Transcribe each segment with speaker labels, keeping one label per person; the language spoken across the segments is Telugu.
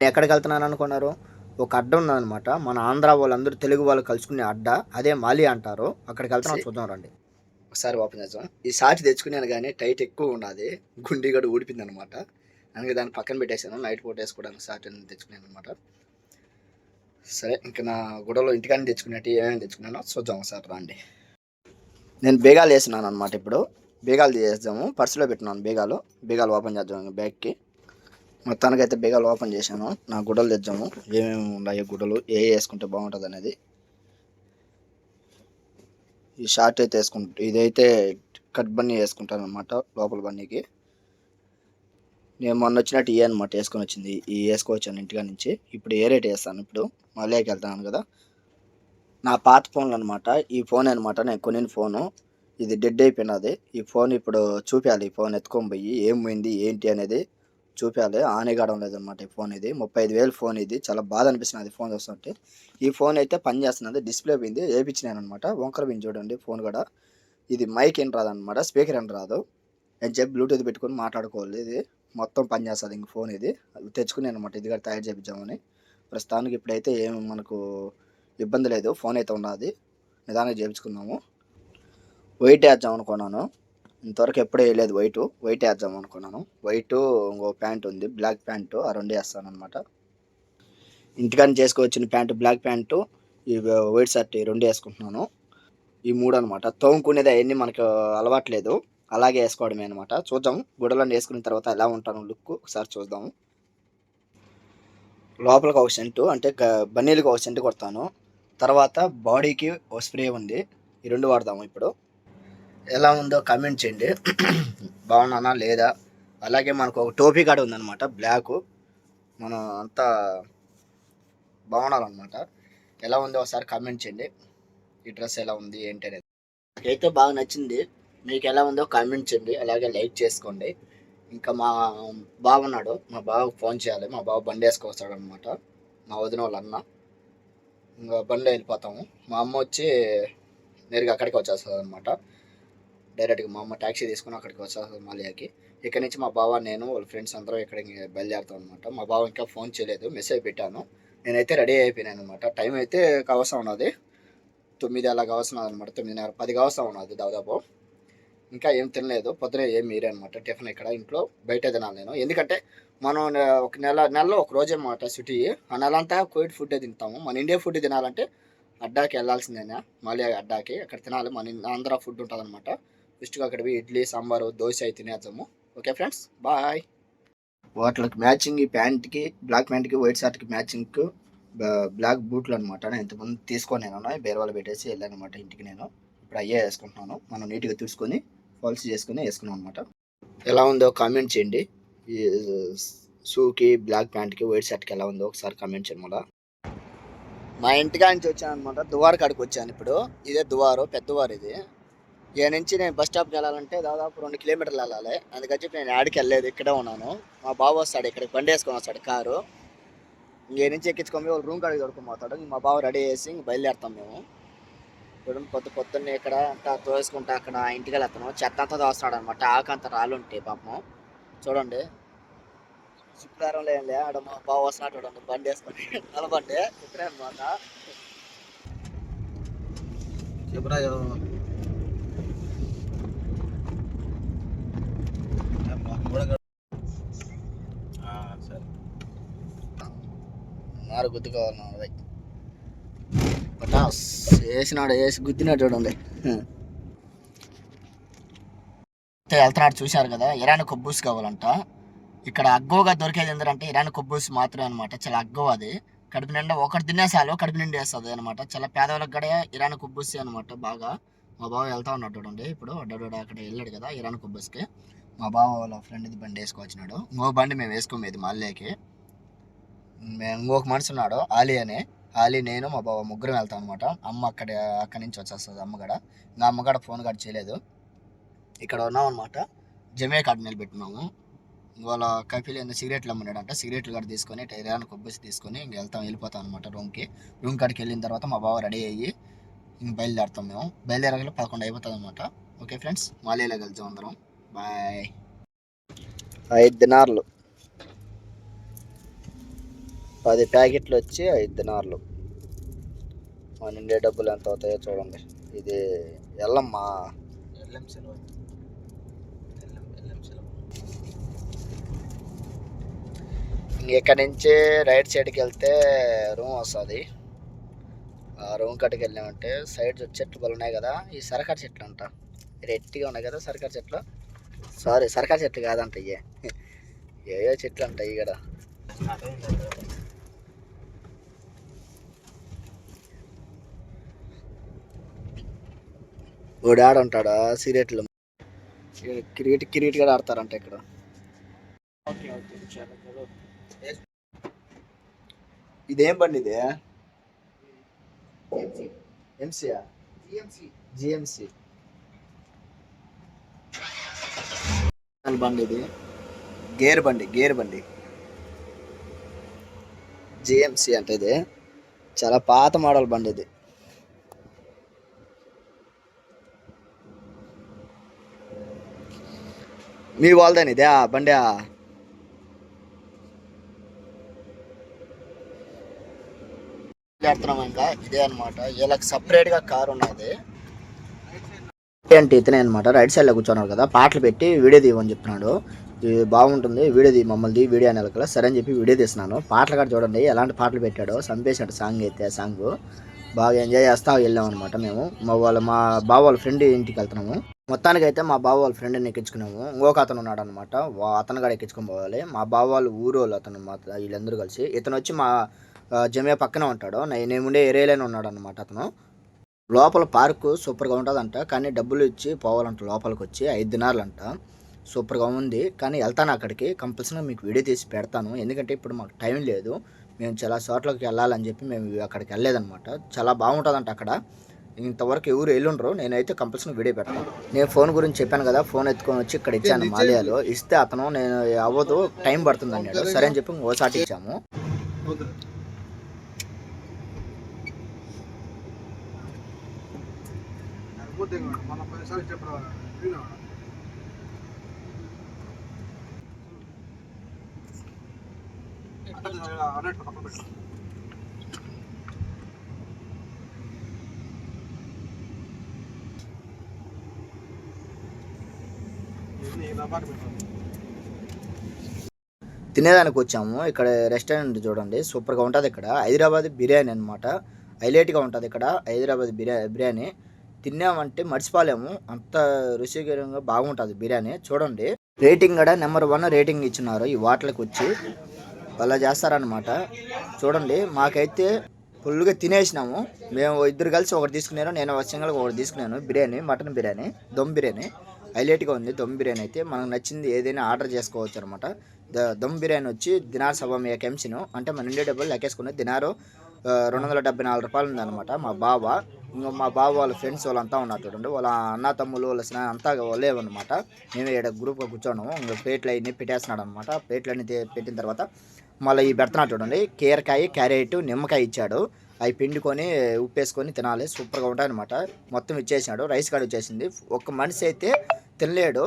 Speaker 1: నేను ఎక్కడికి వెళ్తున్నాను అనుకున్నారు? ఒక అడ్డ ఉందన్నమాట. మన ఆంధ్ర వాళ్ళందరూ తెలుగు వాళ్ళు కలుసుకునే అడ్డ. అదే మాలి అంటారు. అక్కడికి వెళ్తున్నాం చూద్దాం రండి. ఒకసారి ఓపెన్ చేద్దాం. ఈ సాటి తెచ్చుకున్నాను కానీ టైట్ ఎక్కువ ఉన్నది గుండి కూడా ఊడిపోయింది అనమాట అందుకే దాన్ని పక్కన పెట్టేశాను. నైట్ పూట వేసుకోవడానికి సాటి తెచ్చుకున్నాను అనమాట సరే ఇంకా నా గుడలో ఇంటికాని తెచ్చుకున్నట్టు ఏమేమి తెచ్చుకున్నానో చూద్దాం ఒకసారి రండి. నేను బేగాలు వేసినాను అనమాట ఇప్పుడు. బేగాలు తీసేద్దాము. పర్సులో పెట్టినాను బేగాలు. బేగాలు ఓపెన్ చేద్దాం బ్యాగ్కి. మొత్తానికి అయితే బేగాలు ఓపెన్ చేశాను. నా గుడ్డలు తెచ్చాము. ఏమేమి ఉన్నాయి గుడ్డలు ఏ ఏ వేసుకుంటే బాగుంటుంది అనేది. ఈ షార్ట్ అయితే వేసుకుంటా ఇదైతే కట్ బన్నీ వేసుకుంటాను అనమాట లోపల బన్నీకి. నేను మొన్న వచ్చినట్టు ఏ అనమాట వేసుకొని వచ్చింది. ఈ వేసుకోవచ్చాను ఇంటికా నుంచి. ఇప్పుడు ఏ రేట్ వేస్తాను ఇప్పుడు? మళ్ళీకి వెళ్తాను కదా. నా పాత ఫోన్లు అనమాట ఈ ఫోన్ అనమాట నేను కొనిన ఫోను. ఇది డెడ్ అయిపోయినది. ఈ ఫోన్ ఇప్పుడు చూపించాలి ఈ ఫోన్ ఎత్తుకొని పోయి ఏం పోయింది ఏంటి అనేది. చూపించాలి ఆనే కావడం లేదనమాట ఈ ఫోన్ ఇది. ముప్పై ఐదు వేలు ఫోన్ ఇది. చాలా బాధ అనిపిస్తుంది ఫోన్ చూస్తుంటే. ఈ ఫోన్ అయితే పని చేస్తున్నది డిస్ప్లే పోయింది వేపించినాను అనమాట వంకర పోయింది చూడండి ఫోన్ కూడా. ఇది మైక్ ఏం రాదనమాట స్పీకర్ ఏం రాదు. అని చెప్పి బ్లూటూత్ పెట్టుకొని మాట్లాడుకోవాలి. ఇది మొత్తం పనిచేస్తుంది ఇంక ఫోన్ ఇది. తెచ్చుకునే అనమాట ఇది కూడా తయారు చేయించామని ప్రస్తుతానికి ఇప్పుడైతే ఏం మనకు ఇబ్బంది లేదు. ఫోన్ అయితే ఉన్నది నిదానంగా చేయించుకున్నాము వెయిట్ వేద్దాం అనుకున్నాను. ఇంతవరకు ఎప్పుడూ వేయలేదు. వైట్ వైట్ వేద్దాం అనుకున్నాను. వైట్ ఇంకో ప్యాంట్ ఉంది బ్లాక్ ప్యాంటు. ఆ రెండు వేస్తాను అనమాట ఇంటికాని చేసుకోవచ్చిన ప్యాంటు బ్లాక్ ప్యాంటు ఈ వైట్ షర్ట్ ఈ రెండు వేసుకుంటున్నాను. ఈ మూడు అనమాట తోముకునేది అవన్నీ మనకు అలవాట్లేదు. అలాగే వేసుకోవడమే అనమాట చూద్దాం. గుడలను వేసుకున్న తర్వాత ఎలా ఉంటాను లుక్ ఒకసారి చూద్దాము లోపలికి ఒక సెంటు అంటే బన్నీలకు ఒక సెంటు కొడతాను. తర్వాత బాడీకి ఒక స్ప్రే ఉంది. ఈ రెండు వాడదాము ఇప్పుడు. ఎలా ఉందో కామెంట్ చేయండి. బాగున్నానా? లేదా? అలాగే మనకు ఒక టోపీ కాడ ఉందన్నమాట బ్లాక్. మనం అంతా బాగుండాలన్నమాట ఎలా ఉందో ఒకసారి కామెంట్ చేయండి. ఈ డ్రెస్ ఎలా ఉంది ఏంటి అనేది. నాకైతే బాగా నచ్చింది. మీకు ఎలా ఉందో కామెంట్ చేయండి. అలాగే లైక్ చేసుకోండి. ఇంకా మా బావ ఉన్నాడు. మా బావకు ఫోన్ చేయాలి. మా బావ బండి వేసుకొస్తాడు అనమాట మా వదిన వాళ్ళ అన్న. ఇంకా బండి వెళ్ళిపోతాము. మా అమ్మ వచ్చి నేరుగా అక్కడికి వచ్చేస్తుంది అనమాట డైరెక్ట్గా మా అమ్మ ట్యాక్సీ తీసుకుని అక్కడికి వచ్చేస్తాం మాలియాకి ఇక్కడ నుంచి మా బావ నేను వాళ్ళ ఫ్రెండ్స్ అందరూ ఇక్కడికి బయలుదేరుతాం అనమాట మా బావ ఇంకా ఫోన్ చేయలేదు మెసేజ్ పెట్టాను. నేనైతే రెడీ అయిపోయినాను అనమాట టైం అయితే కావస్తా ఉన్నది. తొమ్మిది అలా కావస్తున్నది అనమాట తొమ్మిదిన్నర పది కావస్తా ఉన్నది దాదాపు. ఇంకా ఏం తినలేదు. పొద్దున ఏం మీరే అనమాట టిఫిన్ ఇక్కడ ఇంట్లో బయట తినాలి నేను. ఎందుకంటే మనం ఒక నెల నెలలో ఒక రోజే అనమాట సిటీ. ఆ నెల అంతా కోవిడ్ ఫుడ్ తింటాము. మన ఇండియా ఫుడ్ తినాలంటే అడ్డాకి వెళ్ళాల్సిందేనా? మళ్ళీ అడ్డాకి. అక్కడ తినాలి. మన ఇన్- ఆంధ్ర ఫుడ్ ఉంటుంది అనమాట అక్కడ పోయి ఇడ్లీ సాంబారు దోశ అయి తినేద్దాము. ఓకే ఫ్రెండ్స్ బాయ్ వాటికి మ్యాచింగ్ ఈ ప్యాంట్కి బ్లాక్ ప్యాంట్కి వైట్ షర్ట్కి మ్యాచింగ్ బ్లాక్ బూట్లు అనమాట నేను ఇంతకుముందు తీసుకొని నేను బేరవాళ్ళు పెట్టేసి వెళ్ళాను అనమాట ఇంటికి నేను. ఇప్పుడు అయ్యే వేసుకుంటున్నాను. మనం నీట్గా తీసుకొని పాలసీ చేసుకుని వేసుకున్నాం అనమాట ఎలా ఉందో కామెంట్ చేయండి. ఈ షూకి బ్లాక్ ప్యాంట్కి వైట్ షర్ట్కి ఎలా ఉందో ఒకసారి కామెంట్ చేయండి మళ్ళా. మా ఇంటికా నుంచి వచ్చాను అనమాట దువారు కాడికి వచ్చాను ఇప్పుడు. ఇదే దువారు పెద్దవారు ఇది. ఇక్కడ నుంచి నేను బస్ స్టాప్కి వెళ్ళాలంటే దాదాపు రెండు కిలోమీటర్లు వెళ్ళాలి. అందుకని చెప్పి నేను ఆడికి వెళ్ళలేదు ఇక్కడే ఉన్నాను. మా బావ వస్తాడు ఇక్కడికి బండి వేసుకొని వస్తాడు కారు. ఇంకే నుంచి ఎక్కించుకొని వాళ్ళు రూమ్ కాడికి దొరుకుని మా బావ రెడీ చేసి ఇంక బయలుదేరుతాం మేము. చూడండి పొద్దు పొద్దున్నే ఇక్కడ అంతా తోసుకుంటా అక్కడ ఇంటికి వెళ్తాను చెత్త అంతా తోస్తున్నాడు అనమాట ఆకంత రాళ్ళుంటాయి పాపం. చూడండి. శుక్రవారం లేదులే ఆడ మా బావ వస్తున్నాడు చూడండి బండి వేసుకొని నలబండి. ఇక్కడే అనమాట చెప్పురా
Speaker 2: సరే
Speaker 1: ఆరు గుద్దు కావాలి పటాస్ వేసినాడు వేసి గుద్దినాడు చూడండి. అయితే వెళ్తున్నాడు చూశారు కదా ఇరాన్ కొబ్బూస్ కావాలంట. ఇక్కడ అగ్గోగా దొరికేది ఏంటంటే ఇరాన్ కొబ్బూస్ మాత్రమే అనమాట చాలా అగ్గో అది. కడుపు నిండా ఒకటి తినేసాలు కడుపు నిండి వేస్తుంది అనమాట చాలా పేదవాళ్ళకి కూడా ఇరాన్ కొబ్బూసి అనమాట బాగా. మా బావ వెళ్తా ఉన్నాడు చూడండి. ఇప్పుడు అడ్డాడు అక్కడ వెళ్ళాడు కదా ఇరాన్ కొబ్బూస్కి మా బావ వాళ్ళ ఫ్రెండ్ది బండి వేసుకొచ్చినాడు. ఇంకో బండి మేము వేసుకోమేది మళ్ళీకి మేము ఇంకొక మనిషి ఉన్నాడు ఆలీ అని. ఆలీ నేను మా బావ ముగ్గురం వెళ్తాం అనమాట అమ్మ అక్కడ అక్కడి నుంచి వచ్చేస్తుంది అమ్మగడ. ఇంకా అమ్మగడ ఫోన్ కాడ చేయలేదు. ఇక్కడ ఉన్నాం అనమాట జమే కార్డు నిలబెట్టినాము ఇవాళ కపిల్ ఏందో సిగరెట్లు అమ్మినాడంట సిగరెట్లు కూడా తీసుకొని టైరాన్ కొబ్బసి తీసుకొని ఇంక వెళ్తాం వెళ్ళిపోతాం అనమాట రూమ్కి. రూమ్ కాడికి వెళ్ళిన తర్వాత మా బావ రెడీ అయ్యి ఇంక బయలుదేరుతాం మేము. బయలుదేరగల పదకొండు అయిపోతుంది అనమాట ఓకే ఫ్రెండ్స్ మాలేలో కలిసి అందరం. బాయ్. ఐదు దినార్లు. పది ప్యాకెట్లు వచ్చి ఐదు దినార్లు. మన ఇండియా డబ్బులు ఎంత అవుతాయో చూడండి. ఇది ఎల్లమ్మా. ఇక్కడ నుంచి రైట్ సైడ్కి వెళ్తే రూమ్ వస్తుంది. ఆ రూమ్ కట్టుకు వెళ్ళామంటే సైడ్ చెట్లు బలు ఉన్నాయి కదా ఈ సరకార చెట్లు అంట. రెట్టిగా ఉన్నాయి కదా సరకార చెట్లు? సారీ సరకార చెట్లు కాదంట ఇయ్యే. ఏయో చెట్లు అంట ఇక్కడ ఆడ ఉంటాడా సిగరెట్లు క్రికెట్ క్రికెట్ కూడా ఆడతారంట ఇక్కడ. ఇదేం బండి ఇది? ఎంసీయా జిఎంసి. బండి ఇది. గేర్ బండి గేర్ బండి. జిఎంసి అంటే ఇది. చాలా పాత మోడల్ బండి ఇది. మీ వాళ్ళదని ఇదే ఆ బండి మాట్లాడుతున్నాం ఇంకా ఇదే అనమాట వీళ్ళకి సపరేట్గా ఉన్నది. అంటే ఇతనే అనమాట రైట్ సైడ్లో కూర్చున్నారు కదా పాటలు పెట్టి వీడియో తీయమని చెప్తున్నాడు. ఇది బాగుంటుంది వీడియో తీ మమ్మల్ని వీడియో అనే కదా సరే అని చెప్పి వీడియో తీస్తున్నాను. పాటలు కూడా చూడండి ఎలాంటి పాటలు పెట్టాడో చంపేశాడు సాంగ్ అయితే సాంగ్ బాగా ఎంజాయ్ చేస్తా వెళ్ళాం అనమాట మేము. మా వాళ్ళ మా బావ వాళ్ళ ఫ్రెండ్ ఇంటికి వెళ్తున్నాము. మొత్తానికి అయితే మా బావ వాళ్ళ ఫ్రెండ్ని ఎక్కించుకున్నాము. ఇంకొక అతను ఉన్నాడు అనమాట అతను కూడా ఎక్కించుకొని పోవాలి. మా బావ వాళ్ళు ఊరు వాళ్ళు అతను మా వీళ్ళందరూ కలిసి. ఇతను వచ్చి మా జమియా పక్కనే ఉంటాడు. నే- నేను ఉండే ఏరియాలోనే ఉన్నాడు అనమాట అతను. లోపల పార్కు సూపర్గా ఉంటుందంట. కానీ డబ్బులు ఇచ్చి పోవాలంట లోపలికి వచ్చి ఐదు దినాలు అంట సూపర్గా ఉంది. కానీ వెళ్తాను అక్కడికి. కంపల్సరీగా మీకు వీడియో తీసి పెడతాను. ఎందుకంటే ఇప్పుడు మాకు టైం లేదు. మేము చాలా చోట్లకి వెళ్ళాలని చెప్పి మేము అక్కడికి వెళ్ళలేదన్నమాట. చాలా బాగుంటుందంట అక్కడ. ఇంతవరకు ఎవరు వెళ్ళుండ్రు నేనైతే కంపల్సరీ వీడియో పెడతాను నేను ఫోన్ గురించి చెప్పాను కదా ఫోన్ ఎత్తుకొని వచ్చి ఇక్కడ ఇచ్చాను మాలియాలో. ఇస్తే అతను నేను అవ్వదు టైం పడుతుంది అన్నాడు. సరే అని చెప్పి ఓసాటి ఇచ్చాము.
Speaker 3: అన్నట్టు పక్కన పెట్టు ఇది ఇలా పక్కన పెట్టు
Speaker 1: తినేదానికి వచ్చాము. ఇక్కడ రెస్టారెంట్ చూడండి. సూపర్గా ఉంటుంది ఇక్కడ. హైదరాబాద్ బిర్యానీ అనమాట హైలైట్గా ఉంటుంది ఇక్కడ. హైదరాబాద్ బిర్యా బిర్యానీ. తిన్నామంటే మర్చిపోలేము. అంత రుచికరంగా బాగుంటుంది బిర్యానీ. చూడండి. రేటింగ్ కూడా నెంబర్ వన్ రేటింగ్ ఇచ్చినారు ఈ వాటర్కి వచ్చి. అలా చేస్తారనమాట చూడండి. మాకైతే ఫుల్గా తినేసినాము. మేము ఇద్దరు కలిసి ఒకటి తీసుకున్నాను నేను సింగల్గా ఒకటి తీసుకున్నాను. బిర్యానీ మటన్ బిర్యానీ దమ్ బిర్యానీ. హైలైట్గా ఉంది. దమ్ బిర్యానీ అయితే మనకు నచ్చింది ఏదైనా ఆర్డర్ చేసుకోవచ్చు అనమాట దమ్ బిర్యానీ వచ్చి దినార్ సభ మీ కెంసిను అంటే మన ఇండియా డబ్బులు లెక్కేసుకున్న దినారు రెండు వందల డెబ్బై నాలుగు రూపాయలు ఉందన్నమాట మా బావ. ఇంకా మా బావ వాళ్ళ ఫ్రెండ్స్ వాళ్ళంతా ఉన్నారు చూడండి. వాళ్ళ అన్న తమ్ముళ్ళు వాళ్ళ స్నా అంతా లేవన్నమాట. మేము ఇక్కడ గ్రూప్గా కూర్చోన్నాము ఇంకా ప్లేట్లు అవన్నీ పెట్టేస్తున్నాడు అనమాట ప్లేట్లు అన్ని పెట్టిన తర్వాత మళ్ళీ ఈ పెడుతున్నాడు చూడండి. కీరకాయ క్యారెట్ నిమ్మకాయ ఇచ్చాడు. అవి పిండుకొని ఉప్పేసుకొని తినాలి. సూపర్గా ఉంటాయి అనమాట మొత్తం ఇచ్చేసినాడు. రైస్ కార్డ్ వచ్చేసింది. ఒక మనిషి అయితే తినలేడు.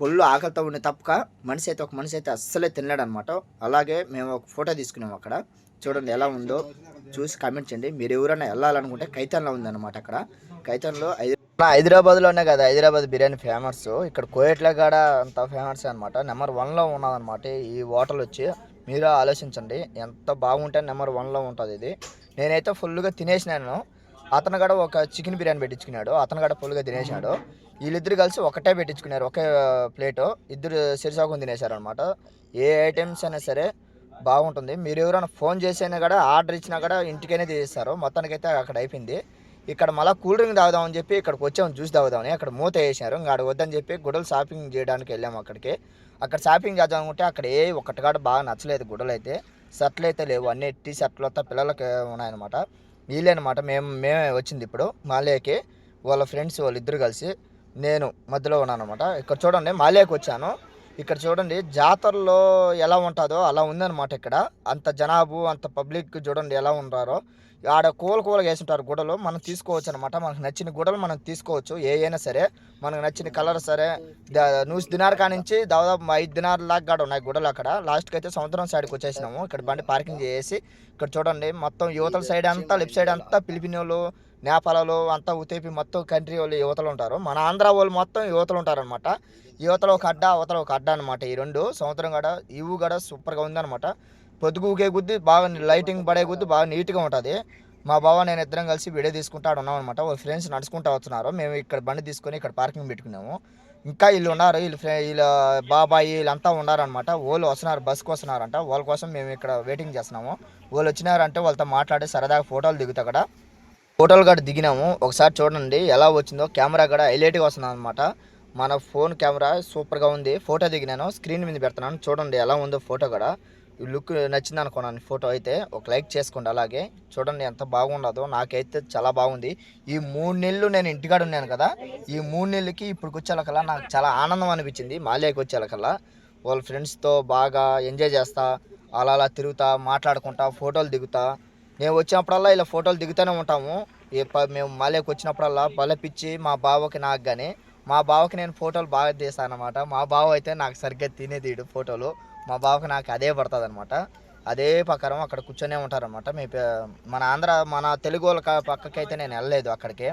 Speaker 1: పొల్లు ఆకలితో ఉండి తప్పక మనిషి అయితే ఒక మనిషి అయితే అస్సలే తినలేడు అనమాట అలాగే మేము ఒక ఫోటో తీసుకున్నాం అక్కడ. చూడండి ఎలా ఉందో. చూసి కామెంట్ చేయండి. మీరు ఎవరైనా వెళ్ళాలనుకుంటే కైతాన్లో ఉందన్నమాట అక్కడ. కైతన్లో హైదరాబాద్లోనే కదా. హైదరాబాద్ బిర్యానీ ఫేమస్ ఇక్కడ కోయట్ల కాడ అంత ఫేమస్ అనమాట నెంబర్ వన్లో ఉన్నదనమాట ఈ హోటల్ వచ్చి. మీరు ఆలోచించండి. ఎంత బాగుంటే నెంబర్ వన్లో ఉంటుంది ఇది. నేనైతే ఫుల్గా తినేసినాను. అతను కూడా ఒక చికెన్ బిర్యానీ పెట్టించుకున్నాడు. అతను కూడా ఫుల్గా తినేసినాడు వీళ్ళిద్దరు కలిసి ఒకటే పెట్టించుకున్నారు ఒకే ప్లేటు. ఇద్దరు సిరిసాకుని తినేశారు అనమాట ఏ ఐటమ్స్ అయినా సరే బాగుంటుంది. మీరు ఎవరైనా ఫోన్ చేసైనా కూడా ఆర్డర్ ఇచ్చినా కూడా ఇంటికైనా తీసేస్తారు. మొత్తానికైతే అక్కడ అయిపోయింది. ఇక్కడ మళ్ళీ కూల్ డ్రింక్ తాగుదామని చెప్పి ఇక్కడికి వచ్చాము జ్యూస్ తాగుదామని. అక్కడ మూత వేసినారు. ఇంకా వద్దని చెప్పి గుడలు షాపింగ్ చేయడానికి వెళ్ళాము అక్కడికి. అక్కడ షాపింగ్ చేద్దాం అనుకుంటే అక్కడ ఏ ఒక్కటి కాడ బాగా నచ్చలేదు గుడలు అయితే షర్ట్లు అయితే లేవు. అన్ని టీ షర్ట్లు అంతా పిల్లలకి ఉన్నాయన్నమాట. వీళ్ళనమాట. మేము మేమే వచ్చింది ఇప్పుడు మాలేకి వాళ్ళ ఫ్రెండ్స్ వాళ్ళిద్దరు కలిసి నేను మధ్యలో ఉన్నాను అనమాట ఇక్కడ చూడండి మాలేకి వచ్చాను. ఇక్కడ చూడండి జాతరలో ఎలా ఉంటుందో అలా ఉందన్నమాట ఇక్కడ. అంత జనాభు అంత పబ్లిక్ చూడండి ఎలా ఉంటారో ఆడ కూల కూల వేసుంటారు గుడలు. మనం తీసుకోవచ్చు అనమాట మనకు నచ్చిన గుడలు మనం తీసుకోవచ్చు. ఏ అయినా సరే మనకు నచ్చిన కలర్ సరే. ద- నూసి దినార్ కానించి దాదాపు ఐదు దినార్ లాగా ఉన్నాయి గుడలు అక్కడ. లాస్ట్కి అయితే సముద్రం సైడ్కి వచ్చేసినాము. ఇక్కడ బండి పార్కింగ్ చేసి ఇక్కడ చూడండి. మొత్తం యువతల సైడ్ అంతా లెఫ్ట్ సైడ్ అంతా పిలిపినోళ్ళు నేపాలలో అంతా ఉతేపి మొత్తం కంట్రీ వాళ్ళు యువతలు ఉంటారు. మన ఆంధ్ర వాళ్ళు మొత్తం యువతలు ఉంటారనమాట యువతలో ఒక అడ్డ అవతల ఒక అడ్డ అనమాట ఈ రెండు. సముద్రం గడ ఇవు గడ సూపర్గా ఉందన్నమాట పొద్దుగుకే గుద్ది బాగా లైటింగ్ పడే గుద్ది బాగా నీట్గా ఉంటుంది. మా బావ నేను ఇద్దరం కలిసి వీడియో తీసుకుంటా ఉన్నాం అనమాట వాళ్ళ ఫ్రెండ్స్ నడుచుకుంటూ వస్తున్నారు. మేము ఇక్కడ బండి తీసుకొని ఇక్కడ పార్కింగ్ పెట్టుకున్నాము. ఇంకా వీళ్ళు ఉన్నారు. వీళ్ళు వీళ్ళ బాబాయి వీళ్ళంతా ఉన్నారనమాట వాళ్ళు వస్తున్నారు బస్కి వస్తున్నారంట వాళ్ళ కోసం మేము ఇక్కడ వెయిటింగ్ చేస్తున్నాము. వాళ్ళు వచ్చినారంటే వాళ్ళతో మాట్లాడి సరదాగా ఫోటోలు దిగుతా అక్కడ ఫోటోలు కూడా దిగినాము. ఒకసారి చూడండి ఎలా వచ్చిందో. కెమెరా కూడా హైలైట్గా వస్తుంది అనమాట మన ఫోన్ కెమెరా సూపర్గా ఉంది. ఫోటో దిగినాను. స్క్రీన్ మీద పెడుతున్నాను. చూడండి ఎలా ఉందో ఫోటో కూడా. ఈ లుక్ నచ్చింది అనుకున్నాను ఫోటో అయితే ఒక లైక్ చేసుకోండి అలాగే. చూడండి ఎంత బాగుండదో. నాకైతే చాలా బాగుంది. ఈ మూడు నెలలు నేను ఇంటికాడ ఉన్నాను కదా. ఈ మూడు నెలలకి ఇప్పుడు వచ్చేలకల్లా నాకు చాలా ఆనందం అనిపించింది. మాలేకి వచ్చేలకల్లా వాళ్ళ ఫ్రెండ్స్తో బాగా ఎంజాయ్ చేస్తా అలా అలా తిరుగుతా మాట్లాడుకుంటా ఫోటోలు దిగుతా. నేను వచ్చినప్పుడల్లా ఇలా ఫోటోలు దిగుతూనే ఉంటాము. మేము మాలేకి వచ్చినప్పుడల్లా బలపిచ్చి మా బావకి నాకు కానీ మా బావకి నేను ఫోటోలు బాగా తీస్తాను అనమాట మా బావ అయితే నాకు సరిగ్గా తినే తీయడు ఫోటోలు. మా బావకి నాకు అదే పడుతుంది అనమాట అదే ప్రకారం అక్కడ కూర్చొనే ఉంటారనమాట మీ పే- మన ఆంధ్ర మన తెలుగు వాళ్ళ పక్కకైతే పక్కకి అయితే నేను వెళ్ళలేదు అక్కడికి.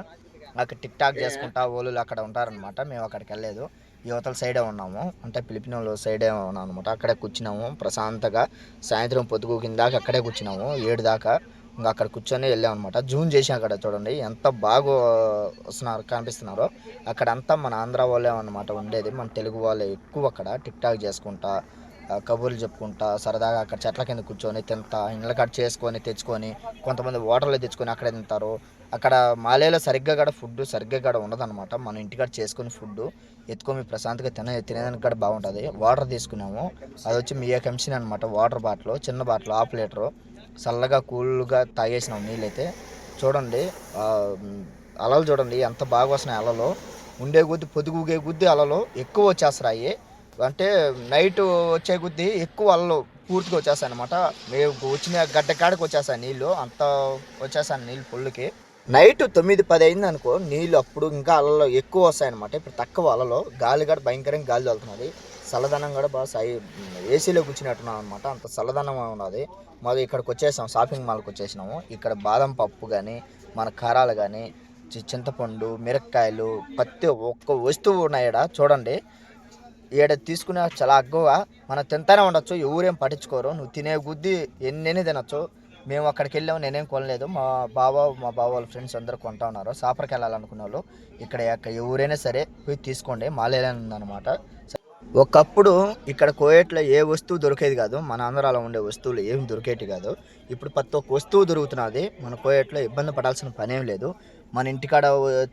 Speaker 1: అక్కడ టిక్ టాక్ చేసుకుంటా ఓళ్ళు అక్కడ ఉంటారనమాట మేము అక్కడికి వెళ్ళలేదు. యువతల సైడే ఉన్నాము. అంటే పిలిపినోళ్ళు సైడే ఉన్నాం అనమాట అక్కడే కూర్చున్నాము ప్రశాంతంగా. సాయంత్రం పొద్దుగు కిందాక అక్కడే కూర్చున్నాము. ఏడు దాకా ఇంకా అక్కడ కూర్చొని వెళ్ళాం అనమాట జూమ్ చేసి అక్కడ చూడండి. ఎంత బాగా వస్తున్నారు కనిపిస్తున్నారో. అక్కడ అంతా మన ఆంధ్ర వాళ్ళే అనమాట ఉండేది. మన తెలుగు వాళ్ళే ఎక్కువ అక్కడ టిక్ టాక్ చేసుకుంటా కబుర్లు చెప్పుకుంటా సరదాగా అక్కడ చెట్ల కింద కూర్చొని తింటా ఇండ్ల కట్ చేసుకొని తెచ్చుకొని కొంతమంది వాటర్లో తెచ్చుకొని అక్కడే తింటారు. అక్కడ మాలేలో సరిగ్గా కూడా ఫుడ్ సరిగ్గా కూడా ఉండదన్నమాట. మన ఇంటికాడ చేసుకుని ఫుడ్ ఎత్తుకొని ప్రశాంతంగా తినే తినేదానికి కూడా బాగుంటుంది. వాటర్ తీసుకున్నాము. అది వచ్చి మీ కంసిన అనమాట వాటర్ బాటిల్ చిన్న బాటిల్ హాఫ్ లీటరు చల్లగా కూల్గా తాగేసినాం నీళ్ళైతే. చూడండి అలలు చూడండి ఎంత బాగా వస్తున్నాయి అలలు. ఉండే కొద్ది పొదుగుగే కొద్ది అలలు ఎక్కువ వచ్చేస్తాయి అంటే నైట్ వచ్చే కొద్దీ ఎక్కువ అలలు పూర్తిగా వచ్చేస్తాయి అనమాట మేము వచ్చిన గడ్డ కాడికి వచ్చేస్తాయి నీళ్ళు. అంత వచ్చేసాను నీళ్ళు పుల్లుకి నైట్ తొమ్మిది పది అయింది అనుకో నీళ్ళు అప్పుడు ఇంకా అలలో ఎక్కువ వస్తాయన్నమాట ఇప్పుడు తక్కువ అలలో గాలి కూడా భయంకరంగా గాలి వెళ్తున్నది చల్లదనం కూడా బాగా సై ఏసీలో కూర్చున్నట్టున్నాం అనమాట అంత చల్లదనం ఉన్నది. మరి ఇక్కడికి వచ్చేసాం షాపింగ్ మాల్కి వచ్చేసినాము. ఇక్కడ బాదం పప్పు కానీ మన కారాలు కానీ చింతపండు మిరక్కాయలు ప్రతి ఒక్క వస్తువు ఉన్నాయడ? చూడండి. ఈడ తీసుకునే చాలా అగ్గువ? మనం తింటానే ఉండొచ్చు ఎవరేం పట్టించుకోరు. నువ్వు తినే గుద్ది ఎన్నెన్ని తినొచ్చు? మేము అక్కడికి వెళ్ళాము నేనేం కొనలేదు. మా బావ మా బావ వాళ్ళ ఫ్రెండ్స్ అందరూ కొంటా ఉన్నారు. సాపర్కి వెళ్ళాలనుకున్న వాళ్ళు. ఇక్కడ ఎవరైనా సరే పోయి తీసుకోండి మాలేదనమాట ఒకప్పుడు ఇక్కడ కోయేట్లో ఏ వస్తువు దొరికేది కాదు. మన ఆంధ్రాలో ఉండే వస్తువులు ఏం దొరికేటి కాదు. ఇప్పుడు ప్రతి ఒక్క వస్తువు దొరుకుతున్నది. మన కోయేట్లో ఇబ్బంది పడాల్సిన పనేం లేదు. మన ఇంటికాడ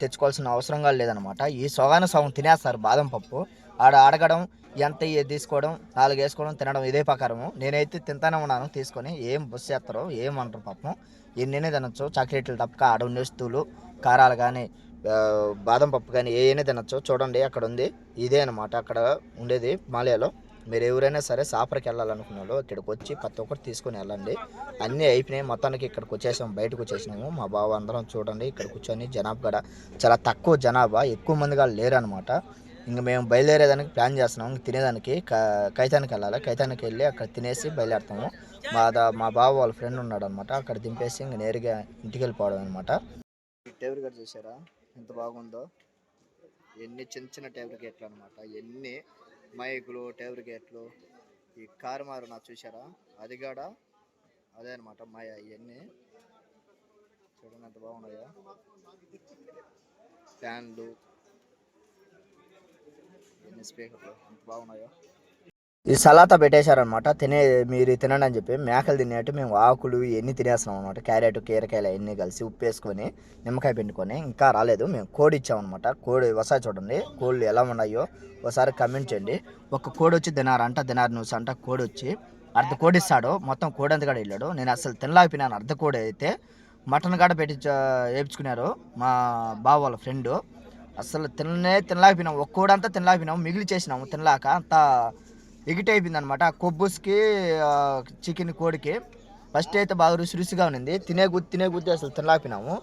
Speaker 1: తెచ్చుకోవాల్సిన అవసరంగా లేదనమాట. ఈ సొగాన సగం తినేస్తారు బాదం పప్పు. ఆడ అడగడం ఎంత తీసుకోవడం నాలుగు వేసుకోవడం తినడం ఇదే ప్రకారము. నేనైతే తింటానే ఉన్నాను తీసుకొని ఏం బుస్ చేస్తారో ఏమంటారు పాపం. ఎన్నైనా తినొచ్చు చాక్లెట్లు తప్పక ఆడ ఉండే వస్తువులు కారాలు కానీ బాదం పప్పు కానీ ఏమైనా తినొచ్చు. చూడండి అక్కడ ఉంది. ఇదే అనమాట అక్కడ ఉండేది మాలయాలో మీరు ఎవరైనా సరే సాపర్కి వెళ్ళాలనుకున్న వాళ్ళు ఇక్కడికి వచ్చి ప్రతి ఒక్కరు తీసుకొని వెళ్ళండి. అన్నీ అయిపోయినాయి. మొత్తానికి ఇక్కడికి వచ్చేసాము బయటకు వచ్చేసినాము. మా బావ అందరం చూడండి ఇక్కడ కూర్చొని జనాభా కూడా చాలా తక్కువ జనాభా ఎక్కువ మందిగా లేరు అనమాట ఇంకా మేము బయలుదేరేదానికి ప్లాన్ చేస్తున్నాం. తినేదానికి కైతానికి వెళ్ళాలి? కైతానికి వెళ్ళి అక్కడ తినేసి బయలుదేరుతాము. మా దా మా బావ వాళ్ళ ఫ్రెండ్ ఉన్నాడు అనమాట అక్కడ దింపేసి ఇంక నేరుగా ఇంటికి వెళ్ళిపోవడం అనమాట టేబుల్ కట్ చూసారా ఎంత బాగుందో. ఎన్ని చిన్న చిన్న టేబుల్ గేట్లు అనమాట ఎన్ని మైకులు టేబుల్ గేట్లు. ఈ కారు మారు నా చూసారా అది కూడా? అదే అనమాట మా ఇవన్నీ చూడండి ఎంత బాగున్నాయా. ఫ్యాన్లు ఎన్ని స్పీకర్లు ఎంత బాగున్నాయో ఈ సలాతా పెట్టేశారనమాట తినే మీరు తినండి అని చెప్పి మేకలు తినేట్టు మేము ఆకులు ఇవన్నీ తినేస్తున్నాం అనమాట క్యారెట్ కీరకాయలు అవన్నీ కలిసి ఉప్పు వేసుకొని నిమ్మకాయ పిండుకొని ఇంకా రాలేదు. మేము కోడి ఇచ్చామన్నమాట. కోడి ఒకసారి చూడండి. కోళ్ళు ఎలా ఉన్నాయో ఒకసారి కమెంట్ చేయండి. ఒక కోడి వచ్చి దినారు అంట దినారు నువ్వు అంట. కోడి వచ్చి అర్ధ కోడి ఇస్తాడు. మొత్తం కోడి అంతా వెళ్ళాడు. నేను అసలు తినలేకపోయినాను. అర్ధ కోడి అయితే మటన్ కాడ పెట్టి వేయించుకున్నారు మా బావ వాళ్ళ ఫ్రెండ్ అసలు తిననే తినలేకపోయినాం. ఒక్కోడంతా తినలేకపోయినాము మిగిలి చేసినాము తినలేక అంత ఎగిట్ అయిపోయింది అనమాట కొబ్బుస్కి చికెన్ కోడికి ఫస్ట్ అయితే బాగా రుచి రుచిగా ఉన్నింది. తినే గుద్ది తినే గుద్ది అసలు తినలేకపోయినాము.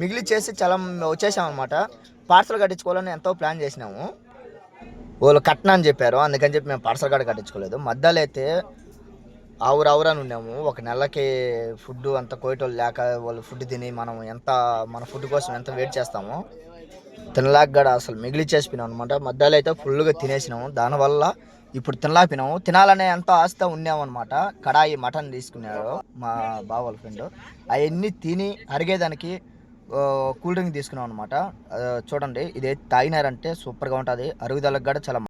Speaker 1: మిగిలి చేసి చాలా వచ్చేసాం అనమాట పార్సల్ కట్టించుకోవాలని ఎంతో ప్లాన్ చేసినాము. వాళ్ళు కట్నా అని చెప్పారు. అందుకని చెప్పి మేము పార్సల్ కార్డు కట్టించుకోలేదు. మధ్యలో అయితే ఆవురు ఆవురని అని ఉన్నాము. ఒక నెలకి ఫుడ్ అంత కోయటోళ్ళు లేక వాళ్ళు ఫుడ్ తిని మనం ఎంత మన ఫుడ్ కోసం ఎంత వెయిట్ చేస్తామో తినలేక కూడా అసలు మిగిలి చేసిపోయినాం అనమాట మధ్యలో అయితే ఫుల్గా తినేసినాము. దానివల్ల ఇప్పుడు తినలేకపోయినాము. తినాలనే ఎంతో ఆస్త ఉన్నామన్నమాట కడాయి మటన్ తీసుకున్నాడు మా బావ వాళ్ళ ఫ్రెండ్. అవన్నీ తిని అరిగేదానికి కూల్ డ్రింక్ తీసుకున్నాం అనమాట చూడండి ఇది తాగినారంటే సూపర్గా ఉంటుంది. అరుగుదలకు కూడా చాలా